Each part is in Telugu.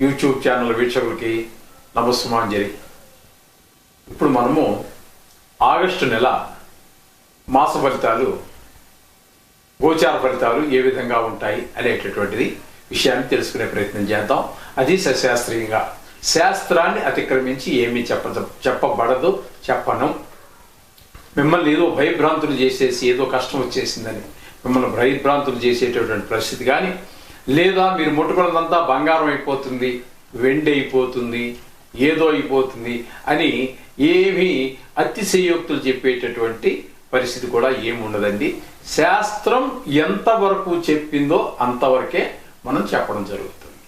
యూట్యూబ్ ఛానల్ వీక్షకులకి నమస్సుమాంజలి ఇప్పుడు మనము ఆగస్టు నెల మాస ఫలితాలు గోచార ఫలితాలు ఏ విధంగా ఉంటాయి అనేటటువంటిది విషయాన్ని తెలుసుకునే ప్రయత్నం చేద్దాం. అది సశాస్త్రీయంగా. శాస్త్రాన్ని అతిక్రమించి ఏమీ చెప్ప చెప్పబడదు చెప్పను. మిమ్మల్ని ఏదో భయభ్రాంతులు చేసేసి ఏదో కష్టం వచ్చేసిందని మిమ్మల్ని భయభ్రాంతులు చేసేటటువంటి పరిస్థితి కానీ లేదా మీరు ముట్టుకున్నదంతా బంగారం అయిపోతుంది వెండి అయిపోతుంది ఏదో అయిపోతుంది అని ఏమీ అతిశయోక్తులు చెప్పేటటువంటి పరిస్థితి కూడా ఏముండదండి. శాస్త్రం ఎంతవరకు చెప్పిందో అంతవరకే మనం చెప్పడం జరుగుతుంది.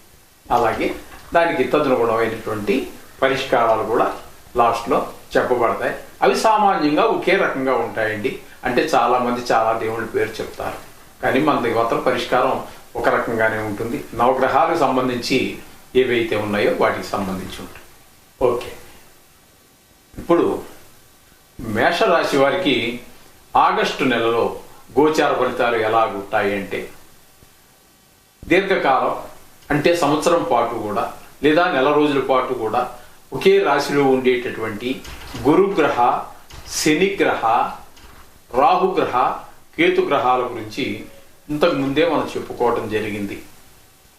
అలాగే దానికి తదనుగుణమైనటువంటి పరిష్కారాలు కూడా లాస్ట్లో చెప్పబడతాయి. అవి సామాన్యంగా ఒకే రకంగా ఉంటాయండి. అంటే చాలామంది చాలా దేవుళ్ళ పేరు చెప్తారు. కానీ మన దగ్గర పరిష్కారం ఒక రకంగానే ఉంటుంది. నవగ్రహాలకు సంబంధించి ఏవైతే ఉన్నాయో వాటికి సంబంధించి ఉంటుంది. ఓకే. ఇప్పుడు మేషరాశి వారికి ఆగస్టు నెలలో గోచార ఫలితాలు ఎలా ఉంటాయి అంటే దీర్ఘకాలం అంటే సంవత్సరం పాటు కూడా లేదా నెల రోజుల పాటు కూడా ఒకే రాశిలో ఉండేటటువంటి గురుగ్రహ శనిగ్రహ రాహుగ్రహ కేతుగ్రహాల గురించి ఇంతకు ముందే మనం చెప్పుకోవటం జరిగింది.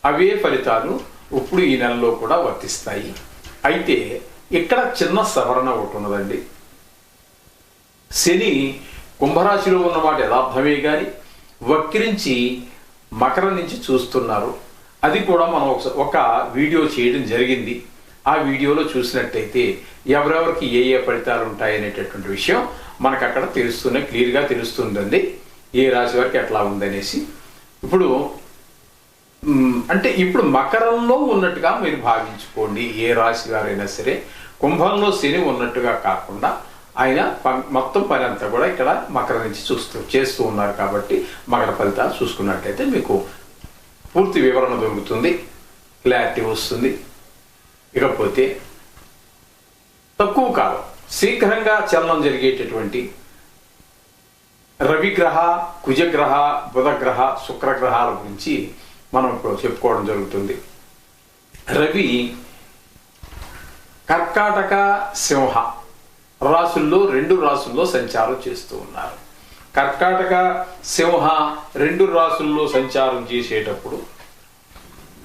అవే ఫలితాలు ఇప్పుడు ఈ నెలలో కూడా వర్తిస్తాయి. అయితే ఇక్కడ చిన్న సవరణ ఒకటి ఉన్నదండి. శని కుంభరాశిలో ఉన్నమాట యథార్థమే కానీ వక్రించి మకరం నుంచి చూస్తున్నారు. అది కూడా మనం ఒక- ఒక వీడియో చేయడం జరిగింది. ఆ వీడియోలో చూసినట్టయితే ఎవరెవరికి ఏ ఏ ఫలితాలు ఉంటాయి అనేటటువంటి విషయం మనకు అక్కడ తెలుస్తూనే క్లియర్గా తెలుస్తుందండి. ఏ రాశి వారికి ఎట్లా ఉందనేసి. ఇప్పుడు అంటే ఇప్పుడు మకరంలో ఉన్నట్టుగా మీరు భావించుకోండి. ఏ రాశి వారైనా సరే కుంభంలో శని ఉన్నట్టుగా కాకుండా ఆయన మొత్తం పని అంతా కూడా ఇక్కడ మకర నుంచి చూస్తూ చేస్తూ ఉన్నారు కాబట్టి మకర ఫలితాలు చూసుకున్నట్టయితే మీకు పూర్తి వివరణ దొరుకుతుంది క్లారిటీ వస్తుంది. ఇకపోతే తక్కువ కాలం శీఘ్రంగా చలనం జరిగేటటువంటి రవిగ్రహ కుజగ్రహ బుధగ్రహ శుక్రగ్రహాల గురించి మనం ఇప్పుడు చెప్పుకోవడం జరుగుతుంది. రవి కర్కాటక సింహ రాసుల్లో రెండు రాసుల్లో సంచారం చేస్తూ ఉన్నారు. కర్కాటక సింహ రెండు రాసుల్లో సంచారం చేసేటప్పుడు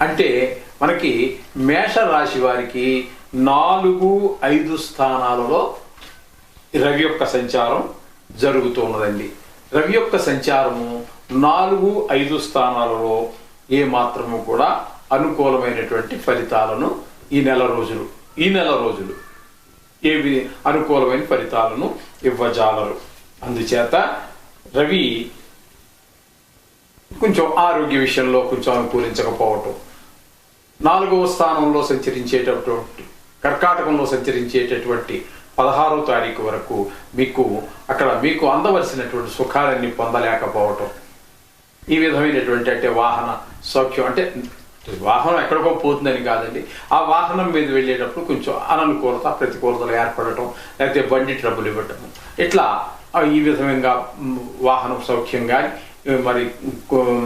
అంటే మనకి మేష రాశి వారికి నాలుగు ఐదు స్థానాలలో రవి యొక్క సంచారం జరుగుతూ ఉన్నదండి. రవి యొక్క సంచారము నాలుగు ఐదు స్థానాలలో ఏ మాత్రము కూడా అనుకూలమైనటువంటి ఫలితాలను ఈ నెల రోజులు ఈ నెల రోజులు ఏవి అనుకూలమైన ఫలితాలను ఇవ్వజాలరు. అందుచేత రవి కొంచెం ఆరోగ్య విషయంలో కొంచెం అనుకూలించకపోవటం నాలుగవ స్థానంలో సంచరించేటటువంటి కర్కాటకంలో సంచరించేటటువంటి పదహారో తారీఖు వరకు మీకు అక్కడ మీకు అందవలసినటువంటి సుఖాలన్నీ పొందలేకపోవటం. ఈ విధమైనటువంటి అంటే వాహన సౌఖ్యం అంటే వాహనం ఎక్కడికో పోతుందని కాదండి. ఆ వాహనం మీద వెళ్ళేటప్పుడు కొంచెం అననుకూలత ప్రతికూలతలు ఏర్పడటం లేకపోతే బండి ట్రబుల్ ఇవ్వటం. ఇట్లా ఈ విధంగా వాహనం సౌఖ్యం కానీ మరి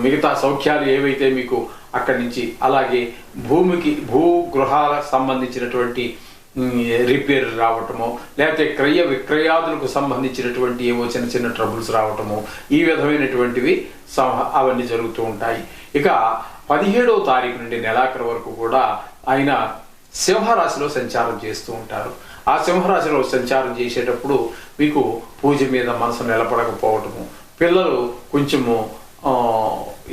మిగతా సౌఖ్యాలు ఏవైతే మీకు అక్కడి నుంచి అలాగే భూమికి భూ గృహాలకు సంబంధించినటువంటి రిపేర్ రావటము లేకపోతే క్రయ విక్రయాదులకు సంబంధించినటువంటి ఏవో చిన్న చిన్న ట్రబుల్స్ రావటము ఈ విధమైనటువంటివి అవన్నీ జరుగుతూ ఉంటాయి. ఇక పదిహేడవ తారీఖు నుండి నెలాఖరు వరకు కూడా ఆయన సింహరాశిలో సంచారం చేస్తూ ఉంటారు. ఆ సింహరాశిలో సంచారం చేసేటప్పుడు మీకు పూజ మీద మనసు నిలబడకపోవటము పిల్లలు కొంచెము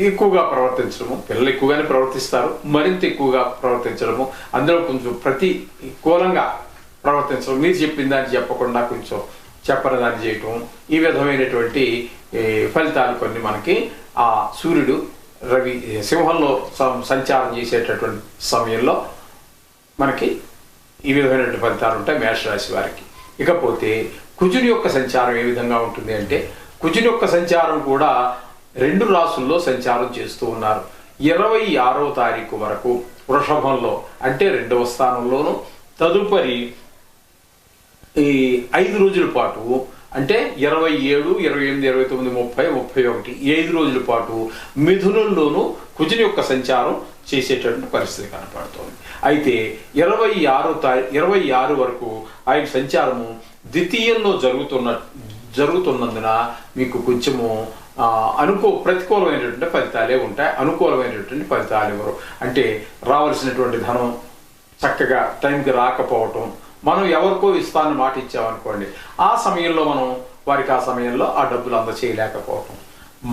ఎక్కువగా ప్రవర్తించడము పిల్లలు ఎక్కువగానే ప్రవర్తిస్తారు మరింత ఎక్కువగా ప్రవర్తించడము అందులో కొంచెం ప్రతికూలంగా ప్రవర్తించడం. మీరు చెప్పిన దాన్ని చెప్పకుండా కొంచెం చెప్పని దాన్ని చేయటం ఈ విధమైనటువంటి ఫలితాలు కొన్ని మనకి ఆ సూర్యుడు రవి సింహంలో సంచారం చేసేటటువంటి సమయంలో మనకి ఈ విధమైనటువంటి ఫలితాలు ఉంటాయి మేషరాశి వారికి. ఇకపోతే కుజుని యొక్క సంచారం ఏ విధంగా ఉంటుంది అంటే కుజుని యొక్క సంచారం కూడా రెండు రాసుల్లో సంచారం చేస్తూ ఉన్నారు. ఇరవై ఆరవ తారీఖు వరకు వృషభంలో అంటే రెండవ స్థానంలోను తదుపరి ఈ ఐదు రోజుల పాటు అంటే ఇరవై ఏడు ఇరవై ఎనిమిది ఇరవై తొమ్మిది ముప్పై ముప్పై ఒకటి ఐదు రోజుల పాటు మిథునంలోనూ కుజుని యొక్క సంచారం చేసేటటువంటి పరిస్థితి కనపడుతోంది. అయితే ఇరవై ఆరు తారీ ఇరవై ఆరు వరకు ఆయన సంచారము ద్వితీయంలో జరుగుతున్న జరుగుతున్నందున మీకు కొంచెము అనుకో అనుకూ ప్రతికూలమైనటువంటి ఫలితాలే ఉంటాయి. అనుకూలమైనటువంటి ఫలితాలు ఇవ్వరు అంటే రావాల్సినటువంటి ధనం చక్కగా టైంకి రాకపోవటం. మనం ఎవరికో ఇస్తానని మాట ఇచ్చామనుకోండి ఆ సమయంలో మనం వారికి ఆ సమయంలో ఆ డబ్బులు అందచేయలేకపోవటం.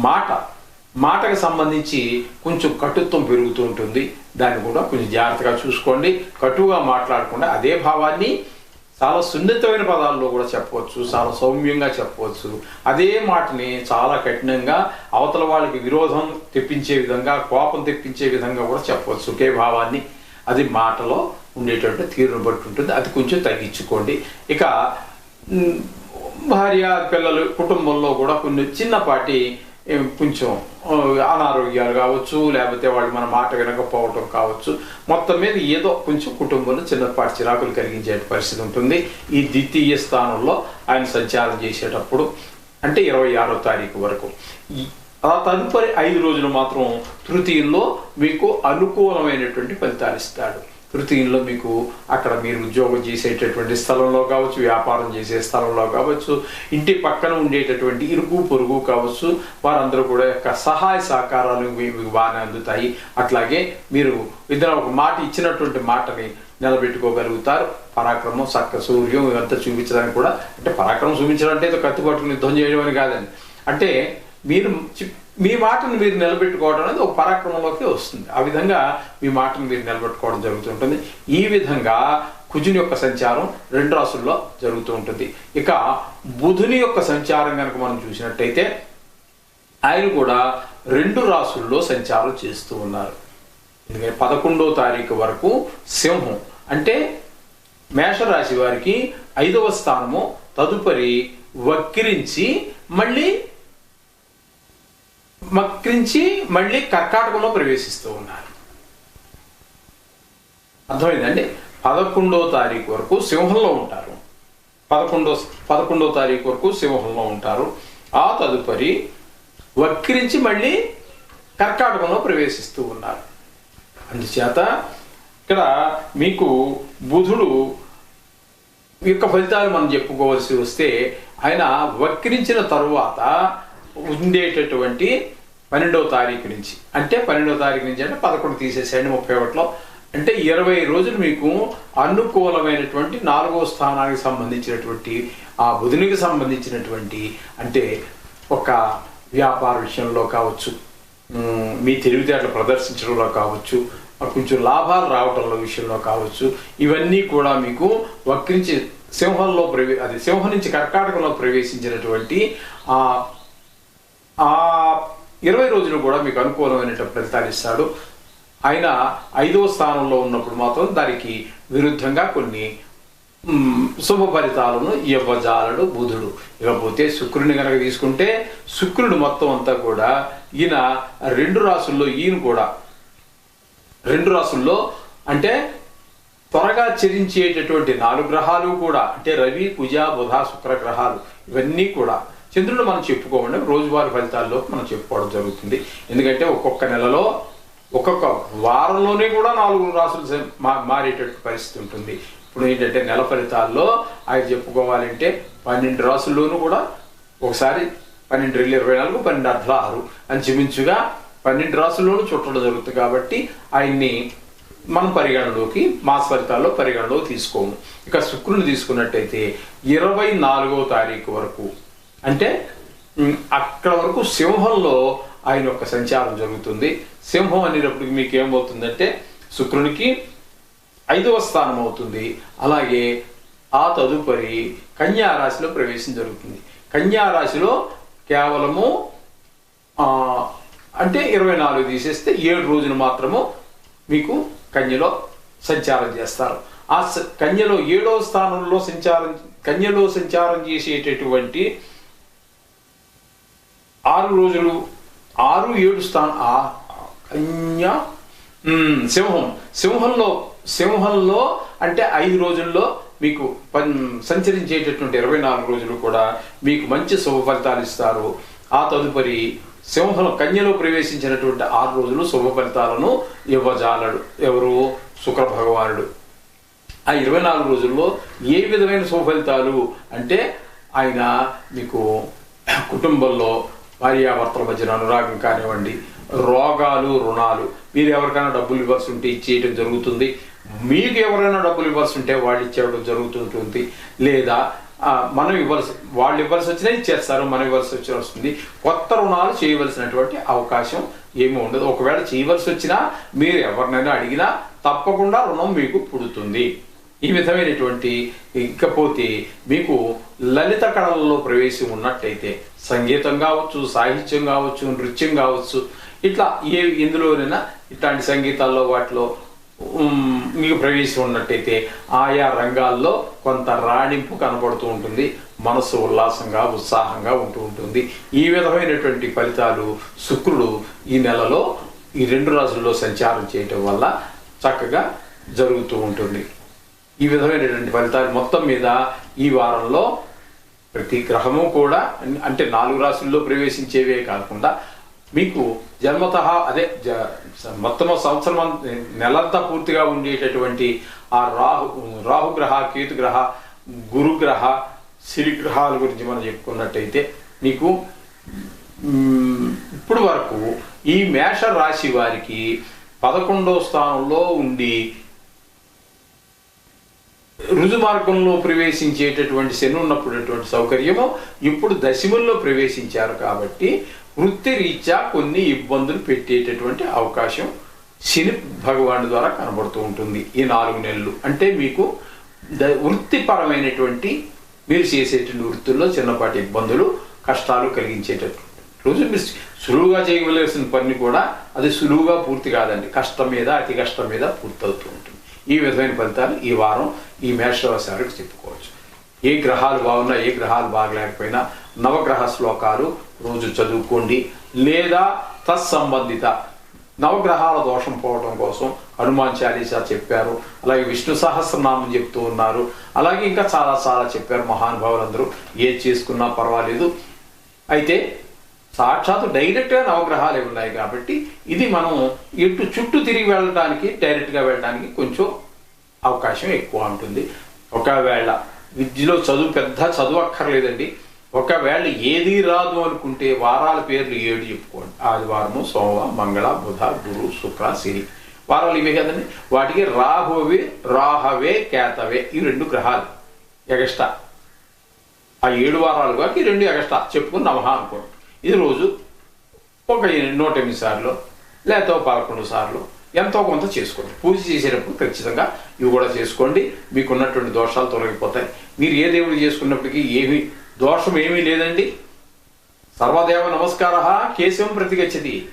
మాట మాటకు సంబంధించి కొంచెం కటుత్వం పెరుగుతూ ఉంటుంది. దాన్ని కూడా కొంచెం జాగ్రత్తగా చూసుకోండి. కటువుగా మాట్లాడకుండా అదే భావాన్ని చాలా సున్నితమైన పదాల్లో కూడా చెప్పవచ్చు చాలా సౌమ్యంగా చెప్పవచ్చు. అదే మాటని చాలా కఠినంగా అవతల వాళ్ళకి విరోధం తెప్పించే విధంగా కోపం తెప్పించే విధంగా కూడా చెప్పవచ్చు. ఒకే భావాన్ని అది మాటలో ఉండేటువంటి తీరును బట్టి ఉంటుంది. అది కొంచెం తగ్గించుకోండి. ఇక భార్య పిల్లలు కుటుంబంలో కూడా కొన్ని చిన్నపాటి కొంచెం అనారోగ్యాలు కావచ్చు లేకపోతే వాళ్ళు మన మాట వినకపోవటం కావచ్చు. మొత్తం మీద ఏదో కొంచెం కుటుంబంలో చిన్నపాటి చిరాకులు కలిగించే పరిస్థితి ఉంటుంది. ఈ ద్వితీయ స్థానంలో ఆయన సంచారం చేసేటప్పుడు అంటే ఇరవై ఆరో తారీఖు వరకు. ఆ తదుపరి ఐదు రోజులు మాత్రం తృతీయంలో మీకు అనుకూలమైనటువంటి ఫలితాలు ఇస్తాడు. వృత్తిలో మీకు అక్కడ మీరు ఉద్యోగం చేసేటటువంటి స్థలంలో కావచ్చు వ్యాపారం చేసే స్థలంలో కావచ్చు ఇంటి పక్కన ఉండేటటువంటి ఇరుగు పొరుగు కావచ్చు వారందరూ కూడా యొక్క సహాయ సహకారాలు మీకు బాగానే అందుతాయి. అట్లాగే మీరు ఇద్దరు ఒక మాట ఇచ్చినటువంటి మాటని నిలబెట్టుకోగలుగుతారు. పరాక్రమం సక్క సూర్యం ఇవంతా చూపించడానికి కూడా అంటే పరాక్రమం చూపించడం అంటే కత్తిపట్టుకుని యుద్ధం చేయడం అని కాదండి. అంటే మీరు మీ మాటను మీరు నిలబెట్టుకోవడం అనేది ఒక పరాక్రమంలోకి వస్తుంది. ఆ విధంగా మీ మాటను మీరు నిలబెట్టుకోవడం జరుగుతుంటుంది ఈ విధంగా కుజుని యొక్క సంచారం రెండు రాసుల్లో జరుగుతూ ఉంటుంది. ఇక బుధుని యొక్క సంచారం కనుక మనం చూసినట్టయితే ఆయన కూడా రెండు రాసుల్లో సంచారం చేస్తూ ఉన్నారు. ఎందుకంటే పదకొండో తారీఖు వరకు సింహం అంటే మేషరాశి వారికి ఐదవ స్థానము తదుపరి వక్రించి మళ్ళీ మక్రించి మళ్ళీ కర్కాటకంలో ప్రవేశిస్తూ ఉన్నారు. అర్థమైందండి? పదకొండో తారీఖు వరకు సింహంలో ఉంటారు. పదకొండో పదకొండో తారీఖు వరకు సింహంలో ఉంటారు. ఆ తదుపరి వక్రించి మళ్ళీ కర్కాటకంలో ప్రవేశిస్తూ ఉన్నారు. అందుచేత ఇక్కడ మీకు బుధుడు యొక్క ఫలితాలు మనం చెప్పుకోవాల్సి వస్తే ఆయన వక్రించిన తరువాత ఉండేటటువంటి పన్నెండవ తారీఖు నుంచి. అంటే పన్నెండవ తారీఖు నుంచి అంటే పదకొండు తీసేసేయండి ముప్పై ఒకటిలో. అంటే ఇరవై రోజులు మీకు అనుకూలమైనటువంటి నాలుగో స్థానానికి సంబంధించినటువంటి ఆ బుధునికి సంబంధించినటువంటి అంటే ఒక వ్యాపార విషయంలో కావచ్చు మీ తెలివితేటలు ప్రదర్శించడంలో కావచ్చు కొంచెం లాభాలు రావటంలో విషయంలో కావచ్చు ఇవన్నీ కూడా మీకు వక్రించి సింహంలో ప్రవే అది సింహం నుంచి కర్కాటకంలో ప్రవేశించినటువంటి ఆ ఆ ఇరవై రోజులు కూడా మీకు అనుకూలమైన ఫలితాలు ఇస్తాడు. ఆయన ఐదవ స్థానంలో ఉన్నప్పుడు మాత్రం దానికి విరుద్ధంగా కొన్ని శుభ ఫలితాలను ఇవ్వజాలడు బుధుడు. ఇకపోతే శుక్రుని కనుక తీసుకుంటే శుక్రుడు మొత్తం అంతా కూడా ఈయన రెండు రాసుల్లో ఈయన కూడా రెండు రాసుల్లో అంటే త్వరగా చెరించేటటువంటి నాలుగు గ్రహాలు కూడా అంటే రవి కుజ బుధ శుక్ర గ్రహాలు ఇవన్నీ కూడా చంద్రుడు మనం చెప్పుకోమండి రోజువారి ఫలితాల్లో మనం చెప్పుకోవడం జరుగుతుంది. ఎందుకంటే ఒక్కొక్క నెలలో ఒక్కొక్క వారంలోనే కూడా నాలుగు రాసులు మా- మారేటట్టు పరిస్థితి ఉంటుంది. ఇప్పుడు ఏంటంటే నెల ఫలితాల్లో అవి చెప్పుకోవాలంటే పన్నెండు రాసుల్లోనూ కూడా ఒకసారి పన్నెండు రెండు ఇరవై నాలుగు పన్నెండు అట్ల ఆరు అంచుమించుగా పన్నెండు రాసుల్లోనూ చుట్టడం జరుగుతుంది కాబట్టి ఆయన్ని మనం పరిగణలోకి మాస ఫలితాల్లో పరిగణలో తీసుకోము. ఇక శుక్రుని తీసుకున్నట్టయితే ఇరవై నాలుగో తారీఖు వరకు అంటే అక్కడ వరకు సింహంలో ఆయన యొక్క సంచారం జరుగుతుంది. సింహం అనేటప్పటికి మీకు ఏమవుతుందంటే శుక్రునికి ఐదవ స్థానం అవుతుంది. అలాగే ఆ తదుపరి కన్యారాశిలో ప్రవేశం జరుగుతుంది. కన్యారాశిలో కేవలము అంటే ఇరవై నాలుగు తీసేస్తే ఏడు రోజులు మాత్రము మీకు కన్యలో సంచారం చేస్తారు. ఆ స- కన్యలో ఏడవ స్థానంలో సంచారం కన్యలో సంచారం చేసేటటువంటి ఆరు రోజులు ఆరు ఏడు స్థానం ఆ కన్య సింహం. సింహంలో సింహంలో అంటే ఐదు రోజుల్లో మీకు సంచరించేటటువంటి ఇరవై నాలుగు రోజులు కూడా మీకు మంచి శుభ ఫలితాలు ఇస్తారు. ఆ తదుపరి సింహం కన్యలో ప్రవేశించినటువంటి ఆరు రోజులు శుభ ఫలితాలను ఇవ్వజాలడు. ఎవరు? శుక్ర భగవానుడు ఆ ఇరవై నాలుగు రోజుల్లో ఏ విధమైన శుభ ఫలితాలు? అంటే ఆయన మీకు కుటుంబంలో భార్యాభర్తల మధ్యన అనురాగం కానివ్వండి రోగాలు రుణాలు మీరు ఎవరికైనా డబ్బులు ఇవ్వాల్సి ఉంటే ఇచ్చేయటం జరుగుతుంది. మీకు ఎవరైనా డబ్బులు ఇవ్వాల్సి ఉంటే వాళ్ళు ఇచ్చేయడం జరుగుతుంటుంది. లేదా మనం ఇవ్వాల్సి వాళ్ళు ఇవ్వాల్సి వచ్చినా ఇచ్చేస్తారు మనం ఇవ్వాల్సి వచ్చి వస్తుంది. కొత్త రుణాలు చేయవలసినటువంటి అవకాశం ఏమీ ఉండదు. ఒకవేళ చేయవలసి వచ్చినా మీరు ఎవరినైనా అడిగినా తప్పకుండా రుణం మీకు పుడుతుంది. ఈ విధమైనటువంటి ఇకపోతే మీకు లలిత కళలలో ప్రవేశం ఉన్నట్టయితే సంగీతం కావచ్చు సాహిత్యం కావచ్చు నృత్యం కావచ్చు ఇట్లా ఏ ఇందులోనైనా ఇట్లాంటి సంగీతాల్లో వాటిలో మీకు ప్రవేశం ఉన్నట్టయితే ఆయా రంగాల్లో కొంత రాణింపు కనపడుతూ ఉంటుంది. మనసు ఉల్లాసంగా ఉత్సాహంగా ఉంటూ ఉంటుంది. ఈ విధమైనటువంటి ఫలితాలు శుక్రుడు ఈ నెలలో ఈ రెండు రాజుల్లో సంచారం చేయటం వల్ల చక్కగా జరుగుతూ ఉంటుంది. ఈ విధమైనటువంటి ఫలితాలు మొత్తం మీద ఈ వారంలో ప్రతి గ్రహము కూడా అంటే నాలుగు రాశుల్లో ప్రవేశించేవే కాకుండా మీకు జన్మత అదే జ- మొత్తం సంవత్సరం నెలంతా పూర్తిగా ఉండేటటువంటి ఆ రాహు రాహుగ్రహ కేతుగ్రహ గురుగ్రహ గ్రహాల గురించి మనం చెప్పుకున్నట్టయితే మీకు మ్, ఇప్పుడు వరకు ఈ మేష రాశి వారికి పదకొండో స్థానంలో ఉండి రుజు మార్గంలో ప్రవేశించేటటువంటి శని ఉన్నప్పుడటువంటి సౌకర్యము ఇప్పుడు దశముల్లో ప్రవేశించారు కాబట్టి వృత్తి రీత్యా కొన్ని ఇబ్బందులు పెట్టేటటువంటి అవకాశం శని భగవాను ద్వారా కనబడుతూ ఉంటుంది ఈ నాలుగు నెలలు. అంటే మీకు ద- వృత్తిపరమైనటువంటి మీరు చేసేటువంటి వృత్తుల్లో చిన్నపాటి ఇబ్బందులు కష్టాలు కలిగించేటటువంటి రోజు మీరు సులువుగా చేయవలసిన పని కూడా అది సులువుగా పూర్తి కాదండి. కష్టం మీద అతి కష్టం మీద పూర్తవుతూ ఉంటుంది. ఈ విధమైన ఫలితాలు ఈ వారం ఈ మేషరాశి వారికి చెప్పుకోవచ్చు. ఏ గ్రహాలు బాగున్నా ఏ గ్రహాలు బాగలేకపోయినా నవగ్రహ శ్లోకాలు రోజు చదువుకోండి. లేదా తత్సంబంధిత నవగ్రహాల దోషం పోవడం కోసం హనుమాన్ చాలీసా చెప్పారు. అలాగే విష్ణు సహస్రనామం చెప్తూ ఉన్నారు. అలాగే ఇంకా చాలా చాలా చెప్పారు మహానుభావులందరూ. ఏది చేసుకున్నా పర్వాలేదు. అయితే సాక్షాత్తు డైరెక్ట్గా నవగ్రహాలే ఉన్నాయి కాబట్టి ఇది మనం ఇటు చుట్టూ తిరిగి వెళ్ళడానికి డైరెక్ట్గా వెళ్ళడానికి కొంచెం అవకాశం ఎక్కువ ఉంటుంది. ఒకవేళ విద్యలో చదువు పెద్ద చదువు అక్కర్లేదండి. ఒకవేళ ఏది రాదు అనుకుంటే వారాల పేర్లు ఏడు చెప్పుకోండి. ఆదివారము సోమవారం మంగళ బుధ గురు శుక్ర శని. వారాలు ఇవే కదండి. వాటికి రాహువే రాహవే కేతవే ఈ రెండు గ్రహాలు. ఎగస్ట్రా ఆ ఏడు వారాలుగా ఈ రెండు ఎగస్ట్రా చెప్పుకుని నమహ అనుకోండి. ఇది రోజు ఒక నూట ఎనిమిది సార్లు లేకపోతే పదకొండు సార్లు ఎంతో కొంత చేసుకోండి. పూజ చేసేటప్పుడు ఖచ్చితంగా ఇవి కూడా చేసుకోండి. మీకు ఉన్నటువంటి దోషాలు తొలగిపోతాయి. మీరు ఏ దేవుడు చేసుకున్నప్పటికీ ఏమి దోషం ఏమీ లేదండి. సర్వదేవ నమస్కార కేశవం ప్రతిగచ్చది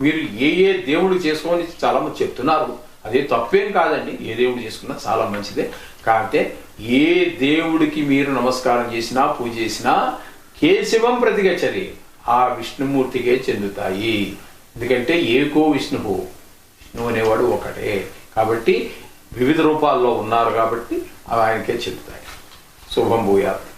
మీరు ఏ ఏ దేవుడు చేసుకోని చాలా మంది చెప్తున్నారు. అదే తప్పేం కాదండి. ఏ దేవుడు చేసుకున్నా చాలా మంచిదే. కాకపోతే ఏ దేవుడికి మీరు నమస్కారం చేసినా పూజ చేసినా కేశవం ప్రతిగచ్చది ఆ విష్ణుమూర్తికే చెందుతాయి. ఎందుకంటే ఏకో విష్ణువు. విష్ణువు అనేవాడు ఒకటే. కాబట్టి వివిధ రూపాల్లో ఉన్నారు కాబట్టి అవి ఆయనకే చెందుతాయి. శుభం భూయాత్.